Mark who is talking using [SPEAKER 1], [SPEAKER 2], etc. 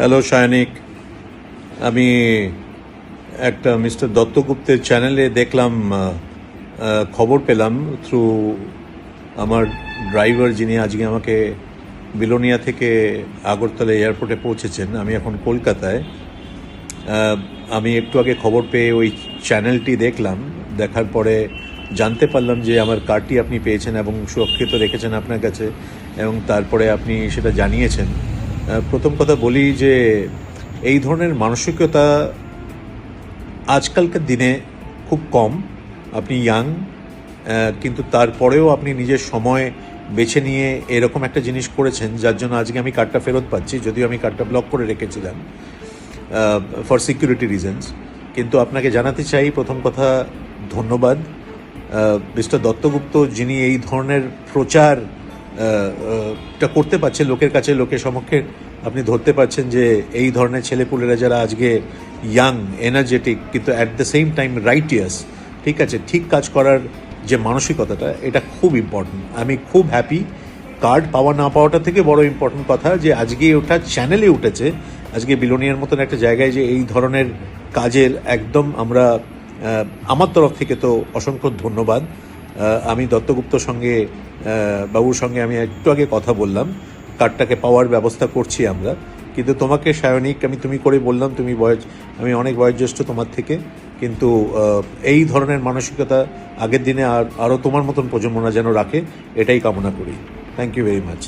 [SPEAKER 1] Hello সায়নিক আমি একটা mister দত্তগুপ্তের চ্যানেলে দেখলাম খবর পেলাম থ্রু আমার ড্রাইভার যিনি আজকে আমাকে বিলোনিয়া থেকে আগরতলা এয়ারপোর্টে পৌঁছেছেন। আমি এখন কলকাতায়। আমি একটু আগে খবর পেয়ে ওই চ্যানেলটি দেখলাম। দেখার পরে জানতে পারলাম যে আমার কার্ডটি আপনি পেয়েছেন এবং সুরক্ষিত রেখেছেন আপনার কাছে এবং তারপরে আপনি সেটা জানিয়েছেন। প্রথম কথা বলি যে এই ধরনের মানসিকতা আজকালকার দিনে খুব কম। আপনি ইয়াং কিন্তু তারপরেও আপনি নিজের সময় বেছে নিয়ে এরকম একটা জিনিস করেছেন, যার জন্য আজকে আমি কার্ডটা ফেরত পাচ্ছি, যদিও আমি কার্ডটা ব্লক করে রেখেছিলাম ফর সিকিউরিটি রিজনস কিন্তু আপনাকে জানাতে চাই, প্রথম কথা, ধন্যবাদ। মিস্টার দত্তগুপ্ত যিনি এই ধরনের প্রচার টা করতে পারছেন লোকের কাছে, লোকের সমক্ষে আপনি ধরতে পারছেন যে এই ধরনের ছেলেপুলেরা যারা আজকে ইয়াং এনার্জেটিক কিন্তু at the same time righteous ঠিক আছে, ঠিক কাজ করার যে মানসিকতাটা, এটা খুব ইম্পর্টেন্ট আমি খুব হ্যাপি কার্ড পাওয়া না পাওয়াটা থেকে বড় ইম্পর্টেন্ট কথা যে আজকে ওটা চ্যানেলে উঠেছে, আজকে বিলোনিয়ার মতন একটা জায়গায় যে এই ধরনের কাজের একদম আমরা আমার তরফ থেকে তো অসংখ্য ধন্যবাদ। আমি দত্তগুপ্তর সঙ্গে বাবুর সঙ্গে আমি একটু আগে কথা বললাম। কার্ডটাকে পাওয়ার ব্যবস্থা করছি আমরা। কিন্তু তোমাকে সায়নিক, আমি তুমি করে বললাম, তুমি বয়স, আমি অনেক বয়োজ্যেষ্ঠ তোমার থেকে। কিন্তু এই ধরনের মানসিকতা আগের দিনে আর আরও তোমার মতন প্রজন্মরা যেন রাখে, এটাই কামনা করি। Thank you very much